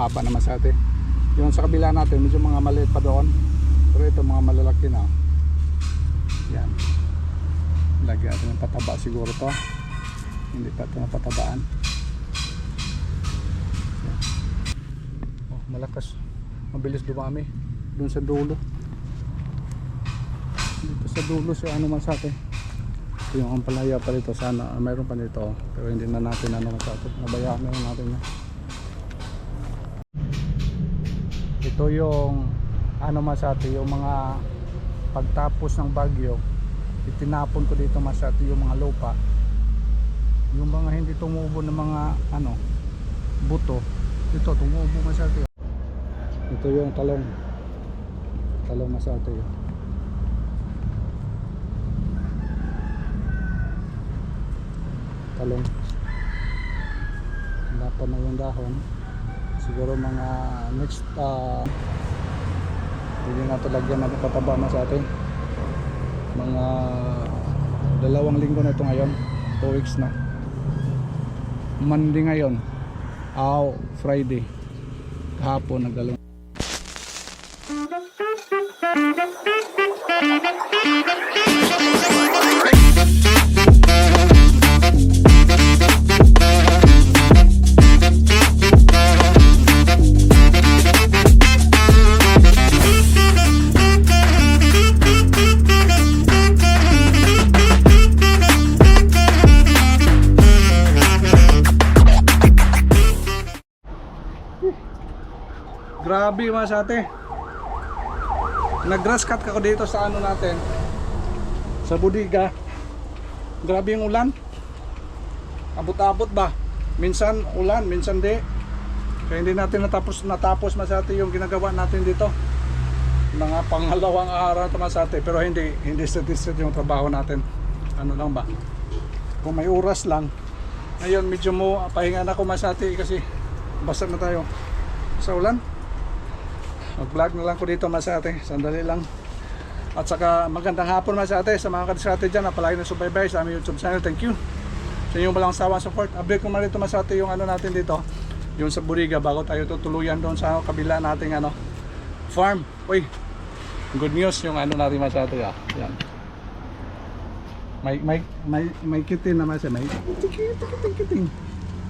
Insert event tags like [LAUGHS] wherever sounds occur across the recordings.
mahaba naman sa atin. Yung sa kabila natin medyo mga maliit pa doon. Pero ito mga malalaki na. Yan. Lagyan natin ng pataba siguro to. Hindi pa ito napatabaan. Oh, malakas. Mabilis dumami doon sa dulo. Dito sa dulo si ano man sa atin. Ito yung ampalaya pa dito sana ah, mayroon pa dito pero hindi na natin ano man sa atin nabayaan na natin yan ito yung ano masati yung mga pagtapos ng bagyo itinapon ko dito masati yung mga lupa. Yung mga hindi tumubo ng mga ano buto ito tumubo masati. Ito yung talong. Talong masati. Yun talong. Dapat na yung dahon siguro mga next uh, hindi na ito lagyan natin pataba na sa atin. Mga dalawang linggo na ito ngayon 2 weeks na. Monday ngayon aw Friday. Kahapon nagdalawang Grabe [LAUGHS] mga sa ate. Nag-grass cut ako dito sa ano natin. Sa budiga. Grabe yung ulan. Abot-abot ba? Minsan ulan, minsan di. Kaya hindi natin natapos natapos masate yung ginagawa natin dito. Mga pangalawang araw ito masate pero hindi hindi statistic yung trabaho natin. Ano lang ba? Kung may oras lang. Ngayon medyo mo pahinga na ako masate kasi basa na tayo sa ulan mag-vlog na lang ko dito masate sandali lang. At saka magandang hapon masate sa mga kadisate dyan na palagi na subaybay sa aming youtube channel. Thank you. Sa inyong walang sawang support. Update ko man dito masate yung ano natin dito. Yung sa Buriga bago tayo tutuluyan doon sa kabila nating ano farm. Uy good news yung ano natin masate ah. yan. May may may may kitin na masate may chikiting chikiting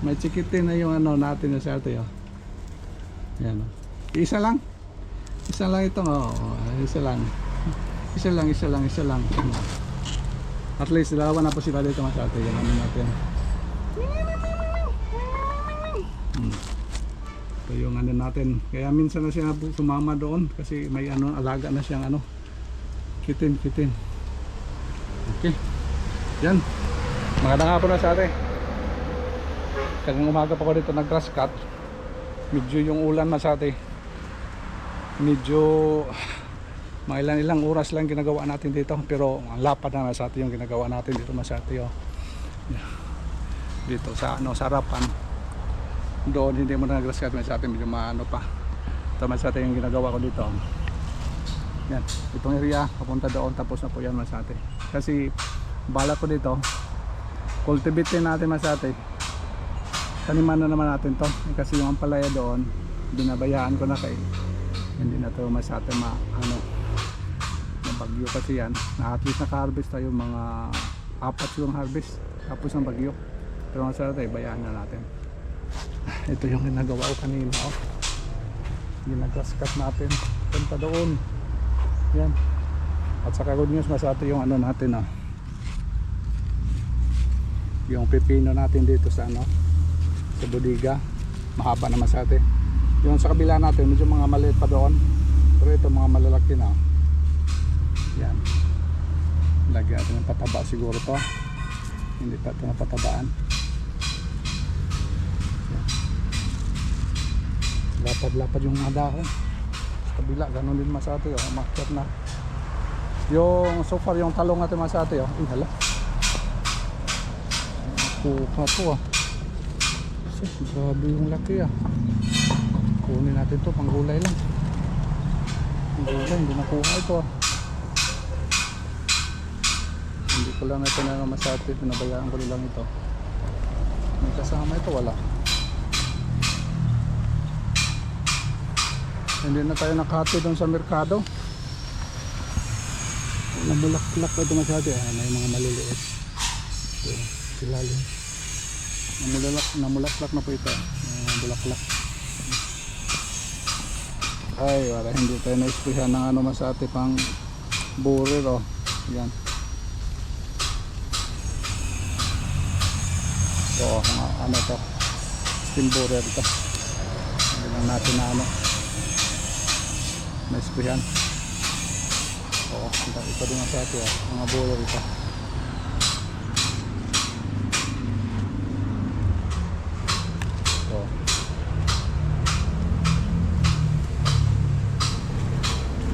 may chikitin na yung ano natin na sa oh. yan oh. isa lang isa lang ito oh, isa lang. Isa lang, isa lang, isa lang. At least dalawa na po sila dito mas ate. Yan ano natin. Hmm. Ito yung ano natin. Kaya minsan na siya sumama doon kasi may ano alaga na siyang ano. Kitin, kitin. Okay. Yan. Magandang hapon na sa ate. Kagang umaga pa ko dito nag grass cut. Medyo yung ulan na sa ate medyo mga ilang oras lang ginagawa natin dito pero ang lapad na sa atin yung ginagawa natin dito masati oh. dito sa ano sa harapan. Doon hindi mo na sa atin medyo maano pa. Ito masati yung ginagawa ko dito. Yan itong area papunta doon tapos na po yan masati kasi bala ko dito cultivate natin masati taniman na naman natin to. Kasi yung ampalaya doon binabayaan ko na kay hindi na to masyado ma ano bagyo kasi yan. Na at least naka-harvest tayo mga apat yung harvest. Tapos ng bagyo. Pero masarap tayo bayaan na natin. [LAUGHS] Ito yung ginagawa ko kanina oh. ginagaskat natin. Punta doon. Yan. At saka good news masarap yung ano natin oh. yung pepino natin dito sa ano sa bodega. Mahaba naman sa atin yung sa kabila natin medyo mga maliit pa doon. Pero ito mga malalaki na. Yan. Lagyan natin ng pataba siguro to. Hindi pa ito napatabaan. Yan. lapad lapad yung mga dahon. Sa kabila ganun din masate oh, umakyat na. Yung so far yung talong natin masate oh. ay hala. Kuha to ah. Kasi, grabe yung laki ah kunin natin to pang gulay lang pang gulay hindi nakuha ito ah hindi ko lang ito na masati pinabayaan ko lang ito may kasama ito wala Hindi na tayo nakahati doon sa merkado. Namulaklak pa ito masyado. Ah, may mga maliliit. So, silalim. Namulak, namulaklak na po ito. Mga bulaklak. Ay, wala. Hindi tayo na-ispuhan ng ano masate pang burir oh. Yan. So, mga ano to. Steam burir to. Hindi lang natin na ano. Na-ispuhan. Oo, ang dami pa din masate oh. Mga burir ito.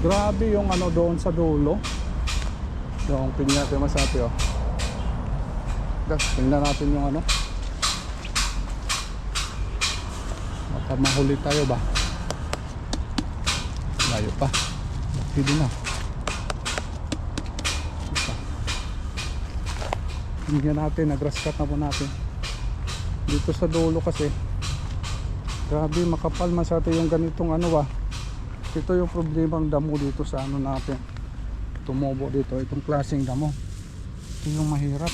Grabe yung ano doon sa dulo. Yung pinyate masate oh. Gas, tingnan natin yung ano. Baka mahuli tayo ba? Layo pa. Pwede na. Isa. Tingnan natin, nag-grass cut na po natin. Dito sa dulo kasi, grabe makapal masate yung ganitong ano ba ito yung problemang damo dito sa ano natin. Tumubo dito. Itong klaseng damo. Ito yung mahirap.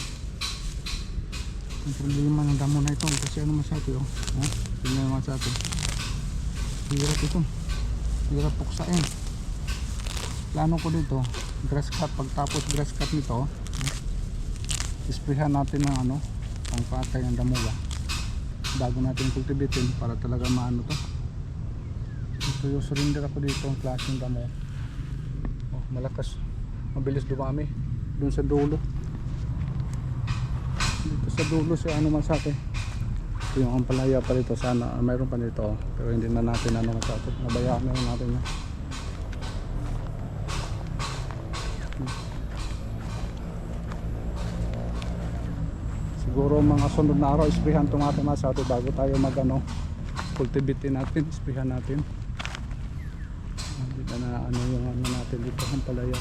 Yung problema ng damo na ito. Kasi ano masyado oh, oh tingnan naman sa atin hirap ito. Hirap puksain. Plano ko dito grass cut. Pagtapos grass cut nito isprehan natin ng ano pang patay ng damo ba? Bago natin kultibitin para talaga maano to ito yung surrender ako dito ang klaseng damo oh, malakas. Mabilis dumami. Dun sa dulo. Dito sa dulo si ano man sa atin. Ito yung ampalaya pa dito. Sana ah, mayroon pa dito. Pero hindi na natin ano man sa atin nabayaan na natin yan siguro mga sunod na araw isprihan itong ating mga sa atin bago tayo mag ano cultivate natin. Isprihan natin ano yung ano natin dito ang palaya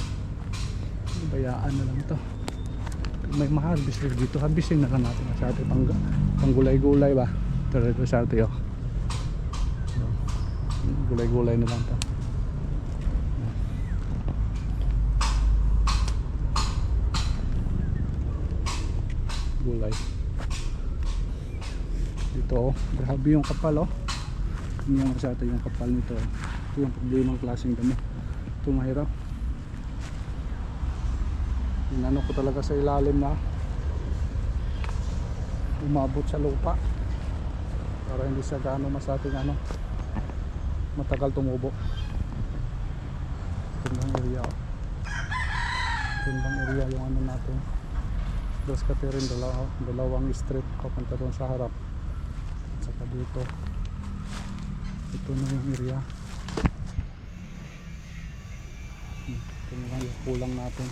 bayaan na lang to. May ma-harvest rin dito harvestin na lang natin sa atin. Pang, pang gulay-gulay ba? Pero ito sa atin oh. So, gulay-gulay na lang to. Gulay. Dito oh. Grabe yung kapal oh. Yun yung sa atin yung kapal nito oh. Ito yung problemang klaseng damo. Ito mahirap. Inano ko talaga sa ilalim na umabot sa lupa. Para hindi siya gaano masating ano matagal tumubo. Tindang area oh. tindang area yung ano natin. Dos katirin dalawa, dalawang street papunta doon sa harap. At saka dito. Ito na yung area Yung kulang natin. [LAUGHS]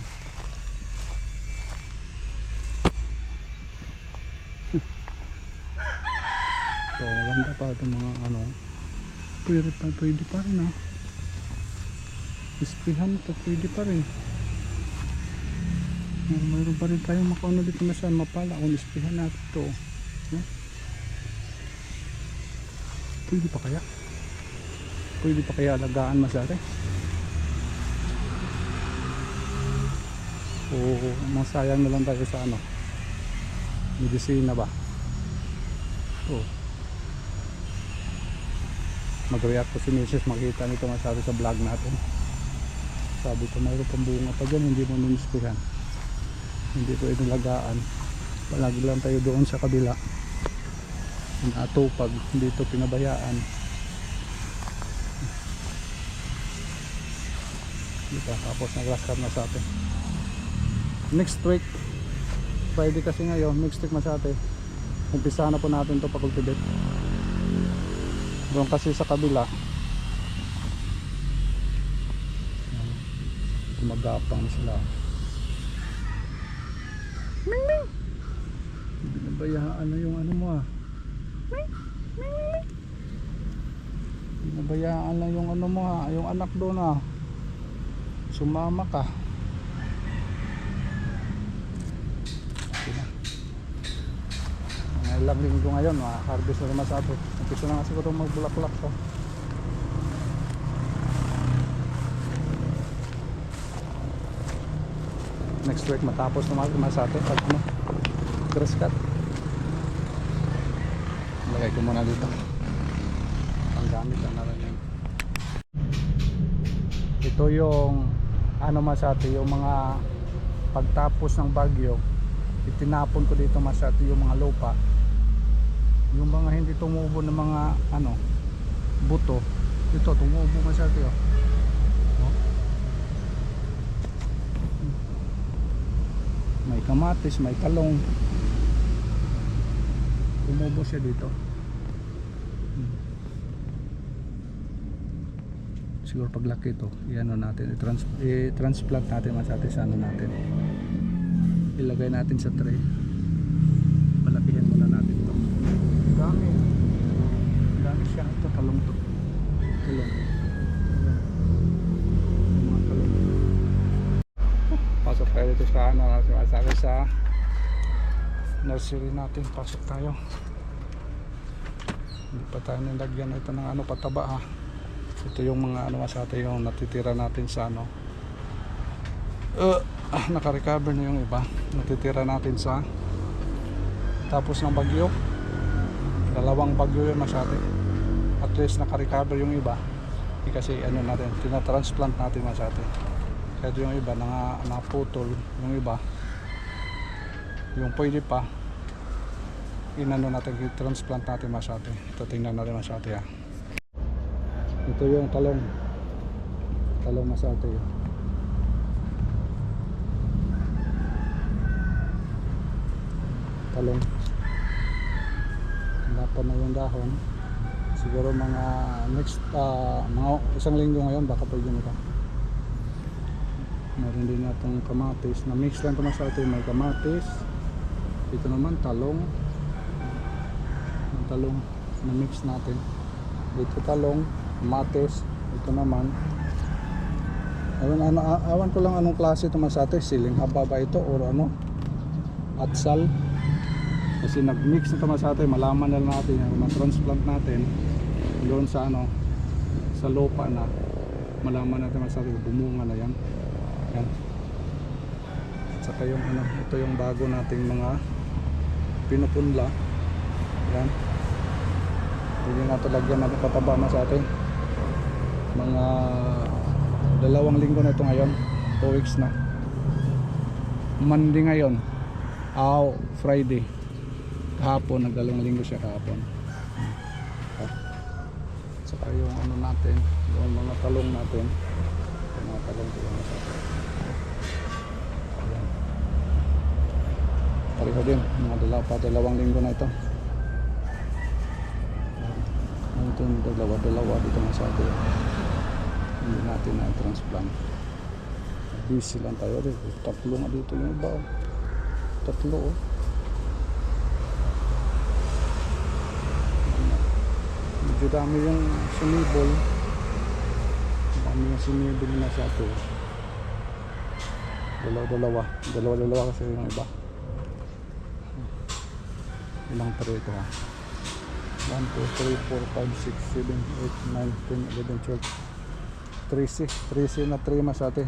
So maganda pa itong mga ano. Pwede pa, pwede pa rin ah. Ispihan ito pwede pa rin. May- mayroon pa rin tayong makauna dito na saan mapala kung ispihan natin ito no? pwede pa kaya? Pwede pa kaya alagaan masari o masayang na lang tayo sa ano medisina ba? Oh mag-react ko si Mrs. makita nito masabi sa vlog natin. Sabi ko mayroon pang bunga pa dyan hindi mo ninispihan. Hindi ko inalagaan. Palagi lang tayo doon sa kabila. Natupag hindi ito pinabayaan. Dito tapos nag-last card na sa atin next week Friday kasi ngayon next week atin umpisa na po natin to pakultibet doon kasi sa kabila gumagapang sila. Ming Ming! Binabayaan na yung ano mo ah? Binabayaan na yung ano mo ha yung anak doon ah. Sumama ka ilang linggo ngayon makaharvest na naman sa ato. Umpisa na nga siguro magbulaklak to. Next week matapos na naman sa atin. Pag ano? Grass cut. Lagay ko muna dito. Ang gamit ang naranin ito yung ano masate yung mga pagtapos ng bagyo itinapon ko dito masate yung mga lupa yung mga hindi tumubo ng mga ano buto ito tumubo masati oh. Oh. may kamatis may talong tumubo siya dito Hmm. siguro paglaki ito iano natin i-trans i-transplant natin masati sa ano natin ilagay natin sa tray dito sa ano sabi sa nursery natin. Pasok tayo. Hindi pa tayo nilagyan ito ng ano pataba ha ito yung mga ano sa atin yung natitira natin sa ano. Uh, ah, naka-recover na yung iba. Natitira natin sa tapos ng bagyo. Dalawang bagyo yun masyado at least naka-recover yung iba. Kasi ano natin tinatransplant natin masyado kaya yung iba na naputol. Yung iba yung pwede pa inano natin i-transplant natin masyado ito tingnan natin masyado ya ito yung talong. Talong masyado yun talong. Lapan na yung dahon. Siguro mga next ah, mga isang linggo ngayon baka pwede nito meron din natong kamatis. Na mix lang ito sa atin may kamatis. Ito naman talong. Yung talong na mix natin. Dito talong kamatis. Ito naman. Awan, ano, awan ko lang anong klase ito atin. Siling haba ba ito or ano? Atsal kasi nag-mix na tama sa atin. Malaman na natin yung ma-transplant natin doon sa ano sa lupa na malaman natin masabi bumunga na yan yan. At saka yung ano ito yung bago nating mga pinupunla. Yan. Hindi natin lagyan natin pataba na sa atin. Mga dalawang linggo na ito ngayon. 2 weeks na. Monday ngayon. Aw Friday. Kahapon nagdalawang linggo siya kahapon. Ah. saka yung ano natin yung mga talong natin. Yung mga talong ko yung sa Ayan. Pareho din mga dalawa pa dalawang linggo na ito. Ano ito yung dalawa dalawa dito nga sa atin? Hindi natin na transplant busy lang tayo rin tatlo nga dito yung iba oh. tatlo oh. Medyo dami yung sumibol. Dami yung sumibol na sa ato dalawa dalawa dalawa dalawa kasi yung iba ilang tray ito ha? 1, 2, 3, 4, 5, 6, 7, 8, 9, 10, 11, 12 13 13 na tray mas ate.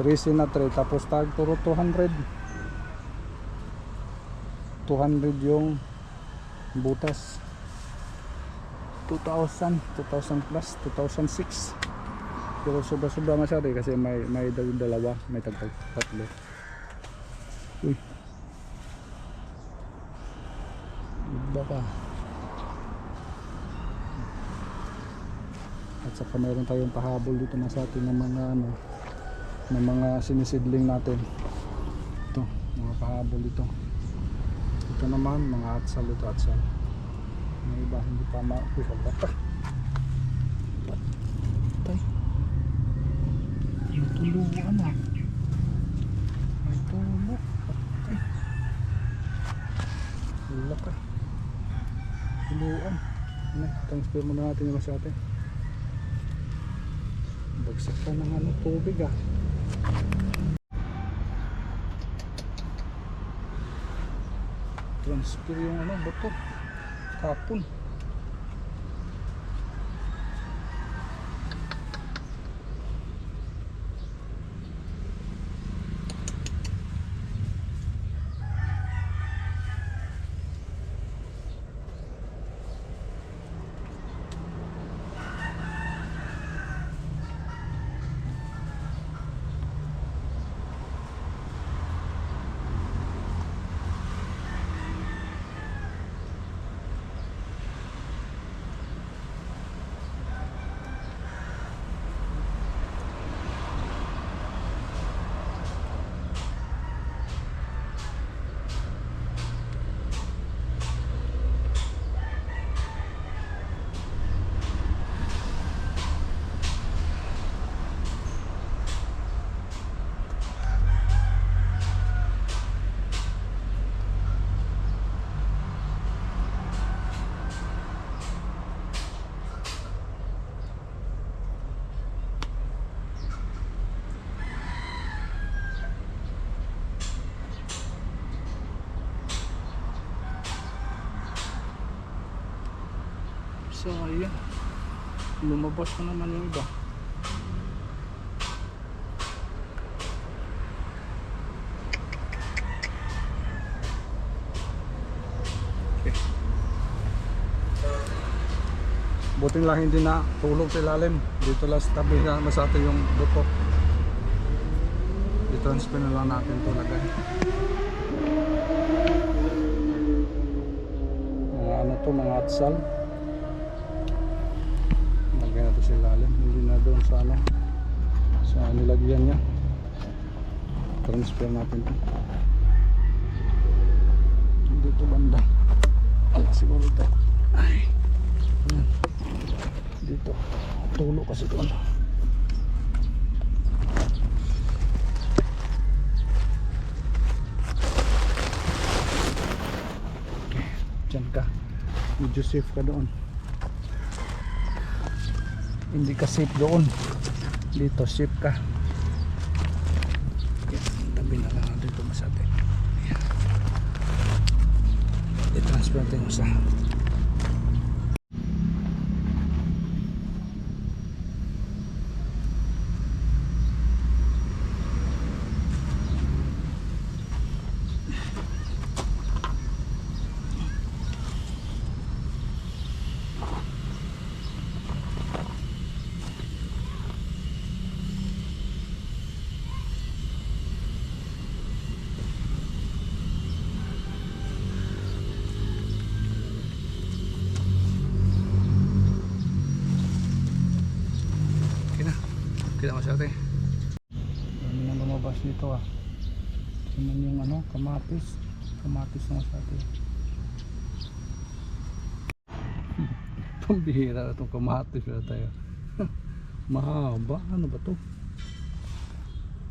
13 na tray tapos tag turo 200 200 yung butas. 2000 2000 plus 2006 pero sobra sobra masyado eh, kasi may may dal- dalawa may tagtag tatlo. Uy baka at saka meron tayong pahabol dito na sa atin ng mga ano ng mga sinisidling natin. Ito mga pahabol dito. Ito naman mga atsal ito atsal. May iba hindi pa ma uy hala pa. Patay. May tuluan ah. May tulo. Patay. Wala ka tuluan. Ano transfer muna natin yung masyate. Bagsak ka ng ano tubig ah. Transfer yung ano bato. Kapon Sayang. Lumabas na naman yung iba. Okay. Buting lang hindi na tulog sa ilalim. Dito lang sa tabi na masate yung buto. I-transfer na lang natin ito lagay. Mga ano to, mga atsal. Lagay na to sa ilalim. Hindi na doon sa ano. Sa nilagyan niya. Transfer natin to. Dito banda. Ay, siguro ito. Ay. Yan. Dito. Tulo kasi doon. Okay. Diyan ka. Medyo safe ka doon. Hindi ka safe doon. Dito safe ka. Okay. Tabi na lang natin ito masate. Ayan. I-transfer yung sa Okay na masyate. Dami na lumabas dito ah. Tingnan yung ano, kamatis. Kamatis na masyate. [LAUGHS] Pambihira na itong kamatis na tayo. [LAUGHS] Mahaba. Ano ba to?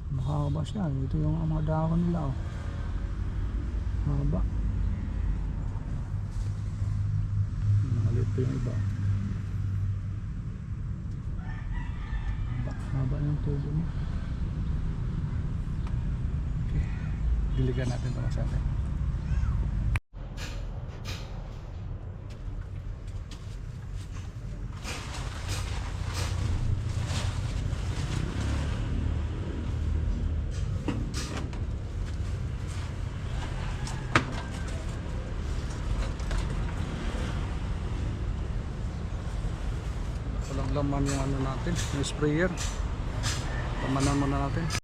Mahaba siya. Ito yung mga dahon nila oh. Mahaba. Maliit pa yung iba. Haba, haba ng tubo. Okay. Diligan natin ito sa atin. Laman yung ano natin, yung sprayer. Pamanan muna natin.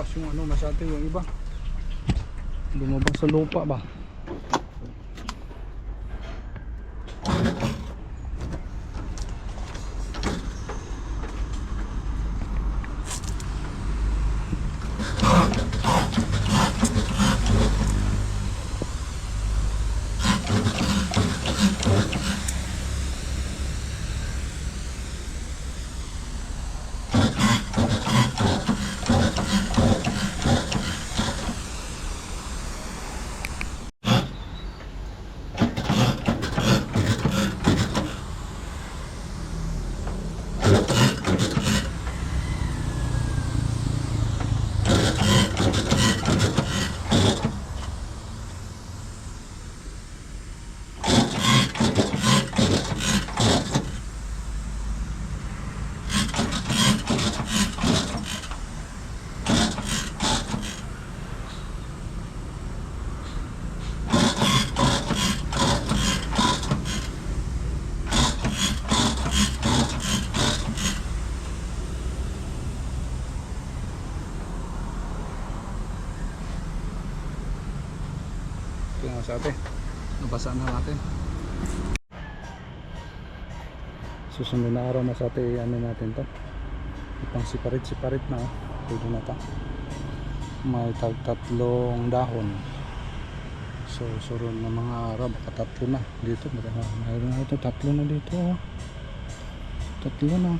Labas yung ano masate yung iba. Lumabas sa lupa ba? Yung masate. Nabasa na natin. Susunod na araw masate, ano natin to. Itang siparit-siparit na. oh. Pwede na to. May tatlong dahon. So, susunod na mga araw, baka tatlo na dito. Mayroon na ito, tatlo na dito. oh. Tatlo na.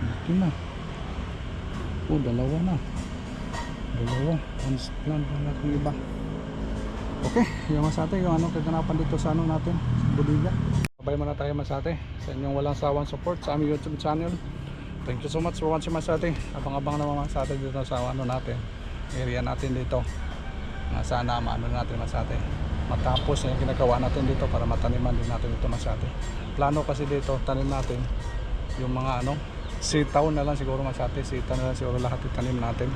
Dito na. Oh, dalawa na. Dalawa. Transplant na kung iba. Okay, yung masate, yung ano kaganapan dito sa ano natin, sa bodega. Sabay muna tayo masate sa inyong walang sawang support sa aming YouTube channel. Thank you so much for watching masate. Abang-abang naman masate dito sa ano natin, area natin dito. Na sana maano natin masate. Matapos yung ginagawa natin dito para mataniman din natin dito masate. Plano kasi dito, tanim natin yung mga ano, sitaw na lang siguro masate, sitaw na lang siguro lahat itanim natin.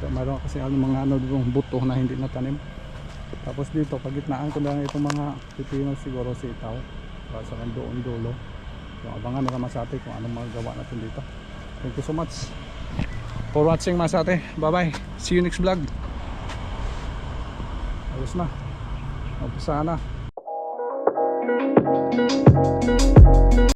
May mayroon kasi ano, mga ano dito, buto na hindi natanim. Tapos dito, pagitnaan ko lang itong mga pipino siguro sitaw. Para sa doon dulo. Yung abangan nila masate kung anong magagawa natin dito. Thank you so much for watching masate. Bye bye. See you next vlog. Ayos na. Umpisa na.